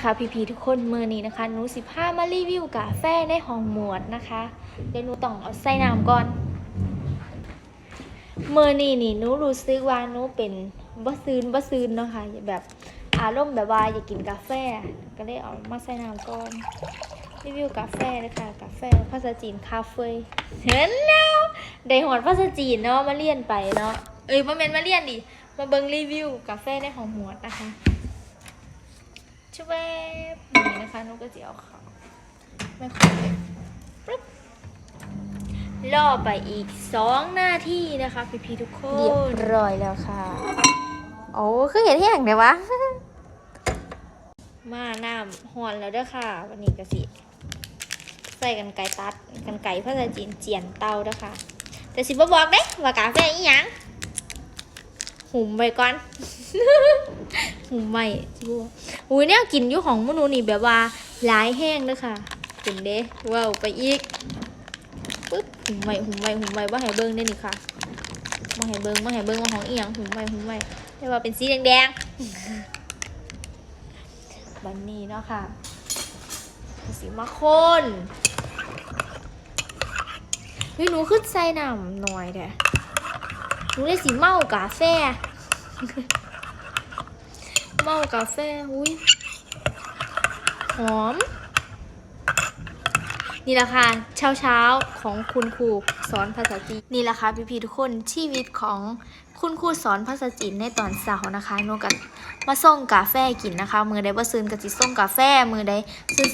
นะคะพี่ๆทุกคนมือนี้นะคะหนูสิพามารีวิวกาแฟในห้องหมวดนะคะ เดี๋ยวหนูต้องเอาใส่น้ำก่อนมือนี้นี่หนูรู้สึกว่าหนูเป็นบ่ซืนบ่ซืนเนาะค่ะแบบอารมณ์แบบว่าอยากกินกาแฟ ก็เลยเอามาใส่น้ำก่อนรีวิวกาแฟเลยค่ะกาแฟภาษาจีนคาเฟ่เห็นแล้วได้หอดภาษาจีนเนาะมาเรียนไปเนาะเอ้ยมาเมนมาเรียนดิมาเบิงรีวิวกาแฟในห้องหมวดนะคะ ชเวบนี่นะคะนุกก็จะเอาเขาไม่ค่อยเลยปึ๊บล่อไปอีกสองนาทีนะคะพี่ๆทุกคเรียนบร้อยแล้วค่ะ โอ้คือเห็นแห้งเลยวะ มาน้ำหอนแล้วเด้อค่ะ วันนี้ก็สิใส่กันไก่ตัดกันไก่ภาษาจีนเจียนเตาเด้อค่ะ แต่สิบ่บอกเด้ว่ากาแฟอีหยังหุ่มไปก่อน หุ่มไม่จิบัวอุ้ยเนี่ยกินอยู่ของมนูนี่แบบว่าหลายแห้งเด้อค่ะเป็นเด้ว้าวไปอีกปึ๊บหุ่มไม่หุ่มไม่หุ่มไม่ว่าให้เบิ้งได้นี่ค่ะมาให้เบิ้งมาให้เบิ้งว่าของเอียงหุ่มไม่หุ่มไม่แต่ว่าเป็นสีแดงๆบันนี้เนาะค่ะสีมาคนเฮ้ยหนูขึ้นใส่น้ำหน่อยเด้อหนูได้สีเมากาแฟ เมากาแฟอุ้ยหอม นี่แหละค่ะเช้าเช้าๆของคุณครูสอนภาษาจีนนี่แหละค่ะพี่ๆทุกคนชีวิตของคุณครูสอนภาษาจีนในตอนเช้านะคะหนูกันมาส่งกาแฟกินนะคะ มือใดบ่ซื้อก็สิส่งกาแฟ มือใด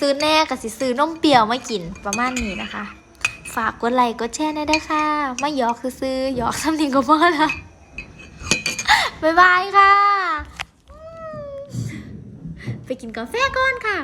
ซื้อแน่ก็สิซื้อนมเปรี้ยวมากินประมาณนี้นะคะ ฝากกดไลค์กดแชร์หน่อยด้วยค่ะไม่หยอกซื้อๆหยอกซ้ำนิงก็พอละบ๊ายบายค่ะ กินกาแฟก่อนค่ะ